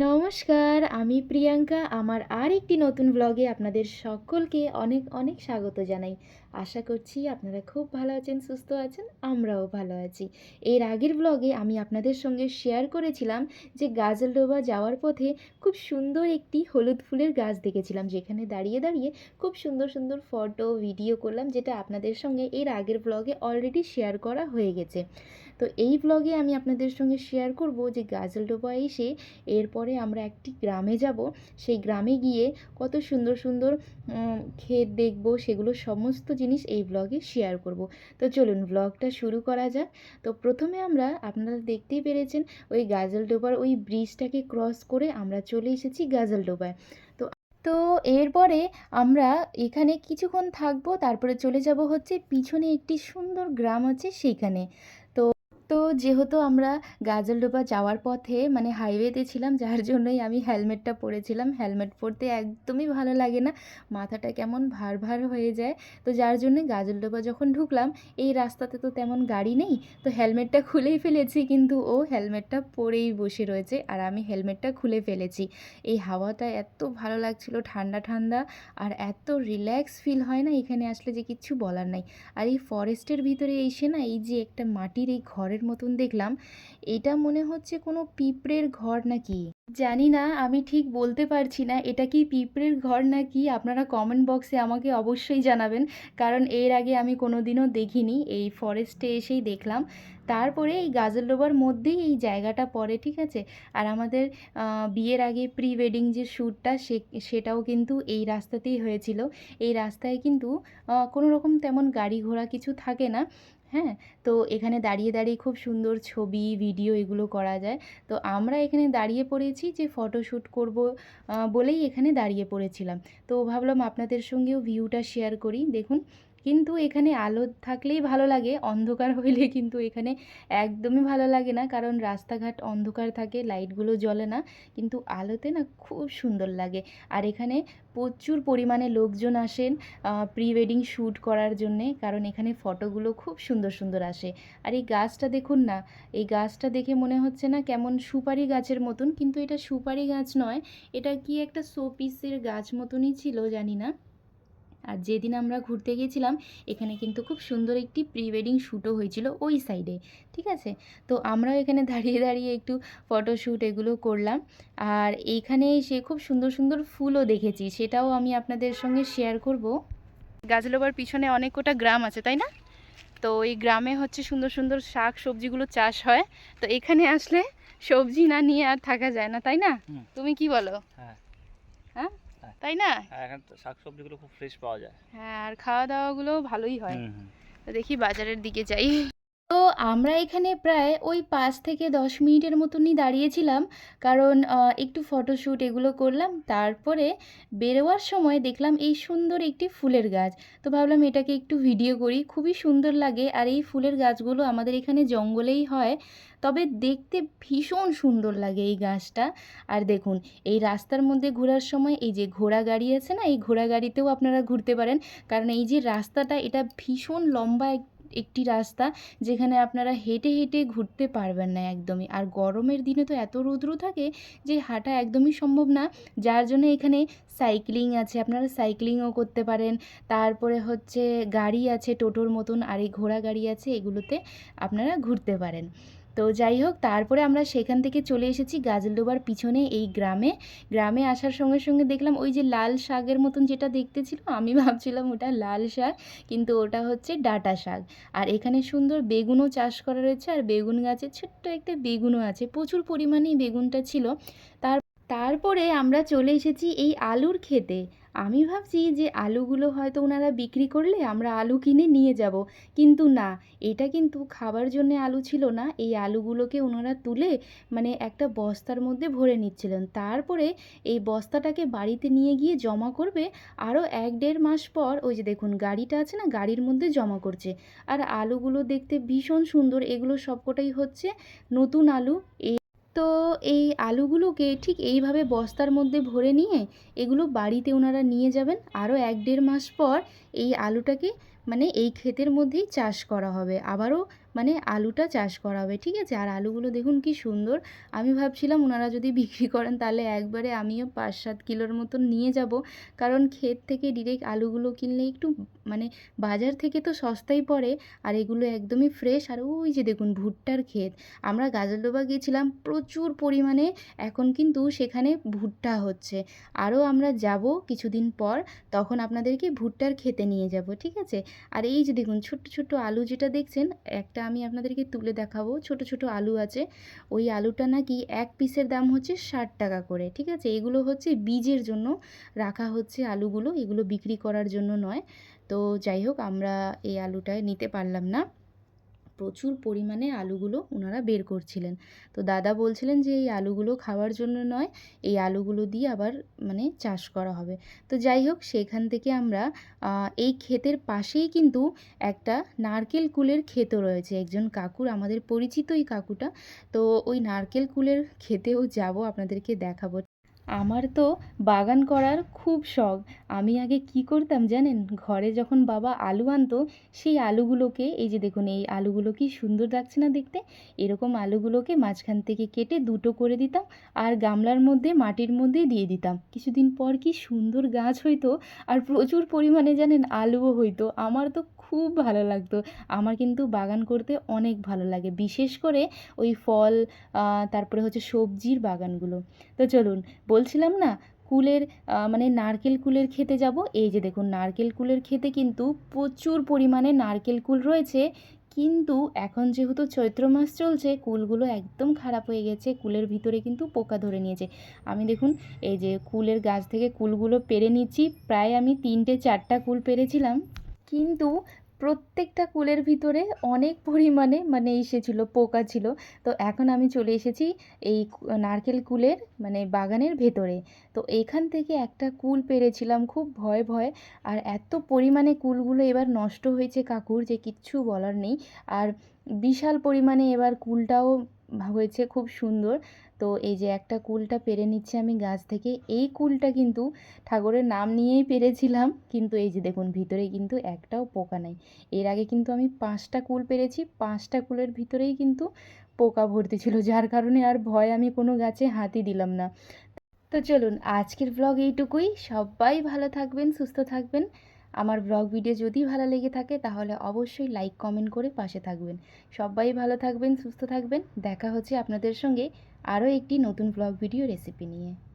নমস্কার আমি প্রিয়াঙ্কা। আমার আর একটি নতুন ব্লগে আপনাদের সকলকে অনেক অনেক স্বাগত জানাই। আশা করছি আপনারা খুব ভালো আছেন, সুস্থ আছেন, আমরাও ভালো আছি। এর আগের ব্লগে আমি আপনাদের সঙ্গে শেয়ার করেছিলাম যে গাজলডোবা যাওয়ার পথে খুব সুন্দর একটি হলুদ ফুলের গাছ দেখেছিলাম। যেখানে দাঁড়িয়ে দাঁড়িয়ে খুব সুন্দর সুন্দর ফটো ভিডিও করলাম, যেটা আপনাদের সঙ্গে এর আগের ব্লগে অলরেডি শেয়ার করা হয়ে গেছে। তো এই ব্লগে আমি আপনাদের সঙ্গে শেয়ার করব যে গাজলডোবা এসে এরপরে আমরা একটি গ্রামে যাব। সেই গ্রামে গিয়ে কত সুন্দর সুন্দর ক্ষেত দেখব, সেগুলো সমস্ত জিনিস এই ব্লগে শেয়ার করব। তো চলুন ব্লগটা শুরু করা যাক। তো প্রথমে আমরা আপনারা দেখতেই পেরেছেন ওই গাজলডোবার ওই ব্রিজটাকে ক্রস করে আমরা চলে এসেছি গাজলডোবায় তো তো এরপরে আমরা এখানে কিছুক্ষণ থাকব, তারপরে চলে যাব হচ্ছে পিছনে একটি সুন্দর গ্রাম আছে সেইখানে। তো যেহেতু আমরা গাজলডোবা যাওয়ার পথে মানে হাইওয়েতে ছিলাম, যার জন্যই আমি হেলমেটটা পরেছিলাম। হেলমেট পরতে একদমই ভালো লাগে না, মাথাটা কেমন ভার ভার হয়ে যায়। তো যার জন্যে গাজলডোবা যখন ঢুকলাম, এই রাস্তাতে তো তেমন গাড়ি নেই, তো হেলমেটটা খুলেই ফেলেছি, কিন্তু ও হেলমেটটা পরেই বসে রয়েছে আর আমি হেলমেটটা খুলে ফেলেছি। এই হাওয়াটা এত ভালো লাগছিল, ঠান্ডা ঠান্ডা আর এত রিল্যাক্স ফিল হয় না, এখানে আসলে যে কিচ্ছু বলার নাই। আর এই ফরেস্টের ভিতরে এসে না, এই যে একটা মাটির এই ঘরের মতন দেখলাম, এটা মনে হচ্ছে কোনো পিঁপড়ের ঘর নাকি? জানি না, আমি ঠিক বলতে পারছি না, এটা কি পিঁপড়ের ঘর নাকি? আপনারা কমেন্ট বক্সে আমাকে অবশ্যই জানাবেন, কারণ এর আগে আমি কোনো দিনও দেখিনি, এই ফরেস্টে এসেই দেখলাম। তারপরে এই গাজল ডোবার মধ্যেই এই জায়গাটা পড়ে, ঠিক আছে? আর আমাদের বিয়ের আগে প্রি ওয়েডিং যে শ্যুটটা সে, সেটাও কিন্তু এই রাস্তাতেই হয়েছিল। এই রাস্তায় কিন্তু কোনো রকম তেমন গাড়ি ঘোড়া কিছু থাকে না। হ্যাঁ? তো এখানে দাঁড়িয়ে দাঁড়িয়ে খুব সুন্দর ছবি ভিডিও এগুলো করা যায়। তো আমরা এখানে দাঁড়িয়ে পড়েছি যে ফটোশ্যুট করব বলেই এখানে দাঁড়িয়ে পড়েছিলাম। তো ভাবলাম আপনাদের সঙ্গেও ভিউটা শেয়ার করি। দেখুন কিন্তু এখানে আলো থাকলেই ভালো লাগে, অন্ধকার হইলে কিন্তু এখানে একদমই ভালো লাগে না। কারণ রাস্তাঘাট অন্ধকার থাকে, লাইটগুলো জ্বলে না, কিন্তু আলোতে না খুব সুন্দর লাগে। আর এখানে প্রচুর পরিমাণে লোকজন আসেন প্রি ওয়েডিং শ্যুট করার জন্যে, কারণ এখানে ফটোগুলো খুব সুন্দর সুন্দর আসে। আর এই গাছটা দেখুন না, এই গাছটা দেখে মনে হচ্ছে না কেমন সুপারি গাছের মতন, কিন্তু এটা সুপারি গাছ নয়, এটা কি একটা শোপিসের গাছ মতনই ছিল জানি না। আর যেদিন আমরা ঘুরতে গিয়েছিলাম এখানে কিন্তু খুব সুন্দর একটি প্রি ওয়েডিং শ্যুটও হয়েছিল ওই সাইডে ঠিক আছে? তো আমরাও এখানে দাঁড়িয়ে দাঁড়িয়ে একটু ফটোশ্যুট এগুলো করলাম। আর এইখানে সে খুব সুন্দর সুন্দর ফুলও দেখেছি সেটাও আমি আপনাদের সঙ্গে শেয়ার করব। গাজলোবার পিছনে অনেক কটা গ্রাম আছে তাই না? তো ওই গ্রামে হচ্ছে সুন্দর সুন্দর শাক সবজিগুলো চাষ হয়। তো এখানে আসলে সবজি না নিয়ে আর থাকা যায় না তাই না? তুমি কি বলো? হ্যাঁ। হ্যাঁ। তাই না? এখন এখানে তো শাকসবজিগুলো খুব ফ্রেশ পাওয়া যায়। হ্যাঁ আর খাওয়া দাওয়া গুলো ভালোই হয়। তো দেখি বাজারের দিকে যাই। তো আমরা এখানে প্রায় ওই পাঁচ থেকে দশ মিনিটের মতনই দাঁড়িয়েছিলাম। কারণ একটু ফটোশ্যুট এগুলো করলাম। তারপরে বেরোয়ার সময় দেখলাম এই সুন্দর একটি ফুলের গাছ। তো ভাবলাম এটাকে একটু ভিডিও করি। খুবই সুন্দর লাগে আর এই ফুলের গাছগুলো আমাদের এখানে জঙ্গলেই হয়। তবে দেখতে ভীষণ সুন্দর লাগে এই গাছটা। আর দেখুন, এই রাস্তার মধ্যে ঘোরার সময় এই যে ঘোড়া গাড়ি আছে না, এই ঘোড়া গাড়িতেও আপনারা ঘুরতে পারেন। কারণ এই যে রাস্তাটা, এটা ভীষণ লম্বা একটি রাস্তা যেখানে আপনারা হেঁটে হেঁটে ঘুরতে পারবেন না একদমই। আর গরমের দিনে তো এত রৌদ্র থাকে যে হাঁটা একদমই সম্ভব না। যার জন্য এখানে সাইক্লিং আছে, আপনারা সাইক্লিংও করতে পারেন। তারপরে হচ্ছে গাড়ি আছে, টোটোর মতন আর এই ঘোড়া গাড়ি আছে, এগুলোতে আপনারা ঘুরতে পারেন। তো যাই হোক, তারপরে আমরা সেখান থেকে চলে এসেছি গাজলডোবার পিছনে এই গ্রামে। গ্রামে আসার সঙ্গে সঙ্গে দেখলাম ওই যে লাল শাকের মতন যেটা দেখতে ছিল, আমি ভাবছিলাম ওটা লাল শাক, কিন্তু ওটা হচ্ছে ডাঁটা শাক। আর এখানে সুন্দর বেগুনও চাষ করা রয়েছে, আর বেগুন গাছে ছোট্ট একটা বেগুনও আছে, প্রচুর পরিমাণেই বেগুনটা ছিল। তার, তারপরে আমরা চলে এসেছি এই আলুর খেতে আমি ভাবছি যে আলুগুলো হয়তো ওনারা বিক্রি করলে আমরা আলু কিনে নিয়ে যাব। কিন্তু না, এটা কিন্তু খাবার জন্য আলু ছিল না। এই আলুগুলোকে ওনারা তুলে মানে একটা বস্তার মধ্যে ভরে নিচ্ছিলেন। তারপরে এই বস্তাটাকে বাড়িতে নিয়ে গিয়ে জমা করবে। আরও এক দেড় মাস পর, ওই যে দেখুন গাড়িটা আছে না, গাড়ির মধ্যে জমা করছে। আর আলুগুলো দেখতে ভীষণ সুন্দর। এগুলো সবকটাই হচ্ছে নতুন আলু। এই তো এই আলুগুলোকে ঠিক এইভাবে বস্তার মধ্যে ভরে নিয়ে এগুলো বাড়িতে ওনারা নিয়ে যাবেন। আরও এক দেড় মাস পর এই আলুটাকে মানে এই ক্ষেতের মধ্যেই চাষ করা হবে। আবারও মানে আলুটা চাষ করা হবে, ঠিক আছে? আর আলুগুলো দেখুন কি সুন্দর। আমি ভাবছিলাম ওনারা যদি বিক্রি করেন তাহলে একবারে আমিও পাঁচ সাত কিলোর মতন নিয়ে যাব। কারণ ক্ষেত থেকে ডিরেক্ট আলুগুলো কিনলে একটু মানে বাজার থেকে তো সস্তাই পড়ে, আর এগুলো একদমই ফ্রেশ আর ওই যে দেখুন ভুট্টার ক্ষেত, আমরা গাজলডোবা গিয়েছিলাম, প্রচুর পরিমাণে এখন কিন্তু সেখানে ভুট্টা হচ্ছে। আরও আমরা যাব কিছুদিন পর, তখন আপনাদেরকে ভুট্টার খেতে নিয়ে যাব, ঠিক আছে? আর এই যে দেখুন ছোট্ট ছোট্ট আলু যেটা দেখছেন, একটা আমি আপনাদেরকে তুলে দেখাবো। ছোট ছোট আলু আছে। ওই আলুটা নাকি এক পিসের দাম হচ্ছে ষাট টাকা করে, ঠিক আছে? এগুলো হচ্ছে বীজের জন্য রাখা হচ্ছে আলুগুলো। এগুলো বিক্রি করার জন্য নয়। তো যাই হোক, আমরা এই আলুটা নিতে পারলাম না। প্রচুর পরিমাণে আলুগুলো ওনারা বের করছিলেন। তো দাদা বলছিলেন যে এই আলুগুলো খাওয়ার জন্য নয়, এই আলুগুলো দিয়ে আবার মানে চাষ করা হবে। তো যাই হোক, সেখান থেকে আমরা এই ক্ষেতের পাশেই কিন্তু একটা নারকেল কুলের ক্ষেতও রয়েছে। একজন কাকুর, আমাদের পরিচিত এই কাকুটা। তো ওই নারকেল কুলের ক্ষেতেও যাব, আপনাদেরকে দেখাবো। আমার তো বাগান করার খুব শখ। আমি আগে কি করতাম জানেন? ঘরে যখন বাবা আলু আনতো, সেই আলুগুলোকে, এই যে দেখুন, এই আলুগুলো কি সুন্দর লাগছে না দেখতে? এরকম আলুগুলোকে মাঝখান থেকে কেটে দুটো করে দিতাম আর গামলার মধ্যে, মাটির মধ্যে দিয়ে দিতাম। কিছুদিন পর কি সুন্দর গাছ হইতো আর প্রচুর পরিমাণে জানেন আলুও হইতো। আমার তো খুব ভালো লাগতো। আমার কিন্তু বাগান করতে অনেক ভালো লাগে। বিশেষ করে ওই ফল তারপরে হচ্ছে সবজির বাগানগুলো। তো চলুন, বলছিলাম না, কুলের মানে নারকেল কুলের খেতে যাব? এই যে দেখুন, নারকেল কুলের খেতে কিন্তু প্রচুর পরিমাণে নারকেল কুল রয়েছে। কিন্তু এখন যেহেতু চৈত্র মাস চলছে, কুলগুলো একদম খারাপ হয়ে গেছে। কুলের ভিতরে কিন্তু পোকা ধরে নিয়েছে। আমি দেখুন, এই যে কুলের গাছ থেকে কুলগুলো পেরে নিচ্ছি। প্রায় আমি তিনটে, চারটা কুল পেরেছিলাম। কিন্তু প্রত্যেকটা কুলের ভিতরে অনেক পরিমাণে মানে এসেছিল পোকা ছিল। তো এখন আমি চলে এসেছি এই নারকেল কুলের মানে বাগানের ভেতরে। তো এখান থেকে একটা কুল পেরেছিলাম খুব ভয় ভয়। আর এত পরিমাণে কুলগুলো এবার নষ্ট হয়েছে কাকুর, যে কিচ্ছু বলার নেই। আর বিশাল পরিমাণে এবার কুলটাও হয়েছে, খুব সুন্দর। তো এই যে একটা কুলটা পেরে নিচ্ছে আমি গাছ থেকে, এই কুলটা কিন্তু ঠাকুরের নাম নিয়েই পেরেছিলাম, কিন্তু এই যে দেখুন, ভিতরে কিন্তু একটাও পোকা নাই। এর আগে কিন্তু আমি পাঁচটা কুল পেরেছি, পাঁচটা কুলের ভিতরেই কিন্তু পোকা ভর্তি ছিল, যার কারণে আর ভয় আমি কোনো গাছে হাতই দিলাম না। তো চলুন, আজকের ব্লগ এইটুকুই। সবাই ভালো থাকবেন, সুস্থ থাকবেন। আমার ব্লগ ভিডিও যদি ভালো লেগে থাকে তাহলে অবশ্যই লাইক, কমেন্ট করে পাশে থাকবেন। সবাই ভালো থাকবেন, সুস্থ থাকবেন। দেখা হচ্ছে আপনাদের সঙ্গে আরও একটি নতুন ব্লগ ভিডিও রেসিপি নিয়ে।